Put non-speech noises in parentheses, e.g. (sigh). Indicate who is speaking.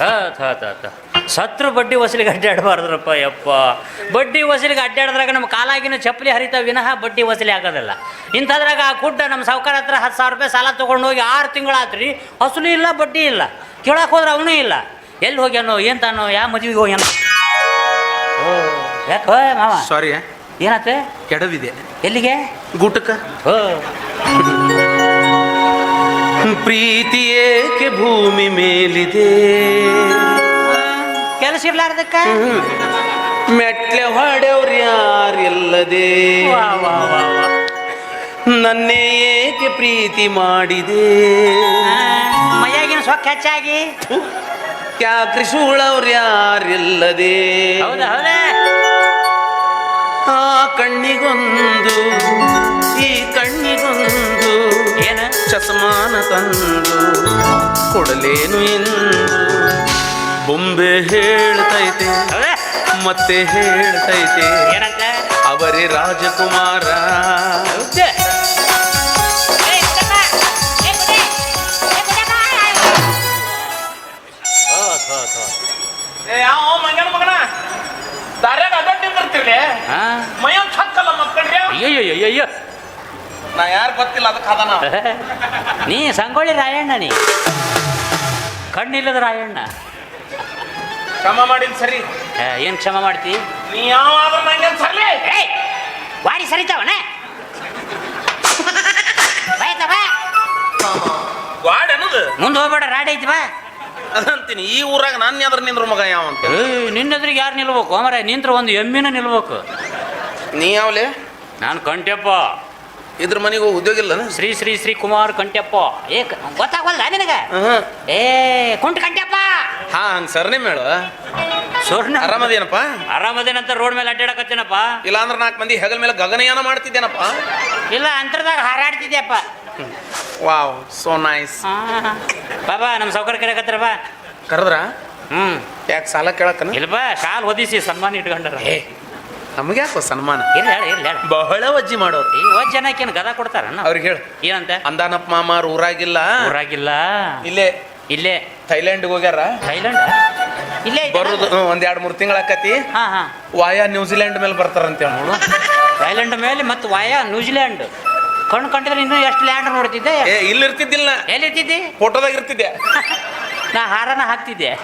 Speaker 1: ಹತ್ ಹತ್ ಹತ್ ಸತ್ರು ಬಡ್ಡಿ ವಸೂಲಿಗೆ ಅಡ್ಡಾಡಬಾರ್ದ್ರಪ್ಪ ಯಪ್ಪ. ಬಡ್ಡಿ ವಸೂಲಿಗೆ ಅಡ್ಡಾಡಿದ್ರಾಗ ನಮ್ಮ ಕಾಲಾಗಿನ ಚಪ್ಪಲಿ ಹರಿತಾ ವಿನಃ ಬಡ್ಡಿ ವಸೂಲಿ ಆಗೋದಿಲ್ಲ. ಇಂಥದ್ರಾಗ ಆ ಕುಡ್ಡ ನಮ್ಮ ಸಾವುಕಾರ ಹತ್ರ ಹತ್ತು ಸಾವಿರ ರೂಪಾಯಿ ಸಾಲ ತೊಗೊಂಡು ಹೋಗಿ ಆರು ತಿಂಗಳಾತ್ರಿ ಹಸುಲು ಇಲ್ಲ ಬಡ್ಡಿ ಇಲ್ಲ. ಕೇಳಕ್ಕೆ ಹೋದ್ರೆ ಅವನೂ ಇಲ್ಲ. ಎಲ್ಲಿ ಹೋಗ್ಯಾನೋ ಏನು ತಾನೋ ಯಾವ ಮದುವೆಗೆ ಹೋಗ್ಯಾನೋ. ಓ ಯಾಕೋ? ಮಾವ.
Speaker 2: ಸಾರಿ
Speaker 1: ಏನತ್ತೆ
Speaker 2: ಕೆಡವಿದೆ.
Speaker 1: ಎಲ್ಲಿಗೆ?
Speaker 2: ಗೂಟಕ್ಕೆ
Speaker 1: ಓ.
Speaker 2: ಪ್ರೀತಿ ಏಕೆ ಭೂಮಿ ಮೇಲಿದೆ?
Speaker 1: ಕೆಲಸ ಇರ್ಲಾರ್ದಕ್ಕ?
Speaker 2: ಮೆಟ್ಲೆ ಹೊಡೆವ್ರು ಯಾರಿಲ್ಲದೆ? ನನ್ನೇ ಏಕೆ ಪ್ರೀತಿ ಮಾಡಿದೆ?
Speaker 1: ಮೈಯಾಗಿನ ಸೊಕ್ಕ ಹೆಚ್ಚಾಗಿ?
Speaker 2: ಯಾಕ್ರಿ ಸುಳವ್ರು ಯಾರಿಲ್ಲದೆ? ಆ ಕಣ್ಣಿಗೊಂದು ಚಸ್ಮಾನ ತಂದು ಕೊಡಲೇನು ಎಂದು ಬೊಂಬೆ ಹೇಳ್ತೈತೆ ಮತ್ತೆ ಹೇಳ್ತೈತೆ
Speaker 1: ಏನಂತ?
Speaker 2: ಅವರೇ ರಾಜಕುಮಾರ.
Speaker 3: ದಾರ್ಯಾಗ ಅಡ್ಡಾಡ್ ನಿಂತಿರ್ತೀರಿ
Speaker 1: ಹಾ?
Speaker 3: ಮೈಯನ್ ಹಕ್ಕಲ್ಲ ಮಕ್ಕಳ್ರಿ
Speaker 1: ಅಯ್ಯಯ್ಯಯ್ಯಯ್ಯೋ.
Speaker 3: ನಾ ಯಾರು ಗೊತ್ತಿಲ್ಲ ಅದಕ್ಕೆ ಅದನ (laughs)
Speaker 1: ನೀ ಸಂಗೊಳ್ಳಿ ರಾಯಣ್ಣ ನೀ. ಕಣ್ಣಿಲ್ಲದ ರಾಯಣ್ಣ.
Speaker 3: ಕ್ಷಮ ಮಾಡಿನ ಸರಿ.
Speaker 1: ಏನು ಕ್ಷಮ ಮಾಡ್ತಿ?
Speaker 3: ನೀ ಯಾವಾಗ ನಂಗೆ ಸರ್ಲಿ.
Speaker 1: ವಾಡಿ
Speaker 3: ಸರಿತಾವಣ ಅನ್ನೋದು.
Speaker 1: ಮುಂದೆ ಹೋಗ್ಬೇಡ ರಾಡಿ ಐತಿ ಬಾ.
Speaker 3: ಅದಂತೀನಿ ಈ ಊರಾಗ ನನ್ನ ಎದ್ರ ನಿಂದ್ರ ಮಗ ಯಾವ ಅಂತ.
Speaker 1: ನಿನ್ನ ನಿನ್ನೆದ್ರಿಗೆ ಯಾರು ನಿಲ್ಬೇಕು? ಅಮರ ನಿಂತ್ರ ಒಂದು ಎಮ್ಮಿನ ನಿಲ್ಬೇಕು.
Speaker 3: ನೀ ಯಾವ್ಲೆ?
Speaker 1: ನಾನು ಕಂಟ್ಯಪ್ಪ
Speaker 3: ಇದ್ರ ಮನೆಗೆ ಹೋಗಿ ಉದ್ಯೋಗ ಇಲ್ಲ
Speaker 1: ಶ್ರೀ ಶ್ರೀ ಶ್ರೀ ಕುಮಾರ್ ಕಂಟ್ಯಪ್ಪ ಏ ಗೊತ್ತಾಗಲ್ಲ ನಿನಗ? ಏ ಕುಂಟ ಕಂಟ್ಯಪ್ಪ
Speaker 3: ಹಾ ಹಂಗ ಸರ್ನೇ ಮೇಳು.
Speaker 1: ಸೋರ್ನ?
Speaker 3: ಆರಾಮದೇನಪ್ಪ?
Speaker 1: ಆರಾಮದೇನಂತ ರೋಡ್ ಮೇಲೆ ಅಡ್ಡಾಡಕತ್ತೇನಪ್ಪ.
Speaker 3: ಇಲ್ಲ ಅಂದ್ರೆ ನಾಲ್ಕು ಮಂದಿ ಹೆಗಲ ಮೇಲೆ ಗಗನಯಾನ ಮಾಡ್ತಿದ್ದೇನಪ್ಪ.
Speaker 1: ಇಲ್ಲ ಅಂತರದಾಗ ಹಾರಾಡ್ತಿದ್ಯಪ್ಪ.
Speaker 3: ವಾವ್ ಸೋ ನೈಸ್
Speaker 1: ಬಾಬಾ ನಮ್ಮ ಸೌಕರ್ಯ ಕರೆಕತ್ರ ಬಾ
Speaker 3: ಕರೆದ್ರ?
Speaker 1: ಹ್ಮ್.
Speaker 3: ಯಾಕೆ ಸಾಲ ಕೇಳಕ್ಕನ?
Speaker 1: ಇಲ್ಲಪ್ಪ ಶಾಲ್ ಹೊದಿಸಿ ಸನ್ಮಾನ ಇಟ್ಕೊಂಡಾರ.
Speaker 3: ಏ ನಮಗೆ ಯಾಕೋ ಸನ್ಮಾನ
Speaker 1: ಹೇಳ ಹೇಳ?
Speaker 3: ಬಹಳ ವಜ್ಜಿ ಮಾಡೋರು.
Speaker 1: ಈ ಏನು ಗದ ಕೊಡ್ತಾರ
Speaker 3: ಅವ್ರಿಗೆ ಹೇಳು.
Speaker 1: ಏನಂತೆ?
Speaker 3: ಅಂದಾನಪ್ಪ ಮಾಮಾರ್ ಊರಾಗಿಲ್ಲ.
Speaker 1: ಊರಾಗಿಲ್ಲ.
Speaker 3: ಇಲ್ಲೇ.
Speaker 1: ಇಲ್ಲೇ.
Speaker 3: ಥೈಲ್ಯಾಂಡ್ ಹೋಗ್ಯಾರ.
Speaker 1: ಥೈಲ್ಯಾಂಡ್? ಇಲ್ಲೇ?
Speaker 3: ಬರೋದು ಒಂದ್ ಎರಡ್ ಮೂರ್ ತಿಂಗಳ ಆಕತಿ.
Speaker 1: ಹಾ ಹಾ.
Speaker 3: ವಾಯಾ ನ್ಯೂಜಿಲೆಂಡ್ ಮೇಲೆ ಬರ್ತಾರಂತೆ ನೋಡು.
Speaker 1: ಥೈಲ್ಯಾಂಡ್ ಮೇಲೆ ಮತ್ತೆ ವಾಯಾ ನ್ಯೂಜಿಲ್ಯಾಂಡ್ ಕಣ್ಣು ಕಂಡಿದ್ರೆ ಇನ್ನೂ ಎಷ್ಟು ಲ್ಯಾಂಡ್ ನೋಡ್ತಿದ್ದೆ?
Speaker 3: ಏ ಇಲ್ಲಿ ಇರ್ತಿದ್ದಿಲ್ಲ
Speaker 1: ಎಲ್ಲಿ ಇರ್ತಿದ್ದೆ
Speaker 3: ಫೋಟೋದಾಗ ಇರ್ತಿದ್ದೆ.
Speaker 1: ನಾ ಹಾರನ ಹಾಕ್ತಿದ್ದೆ.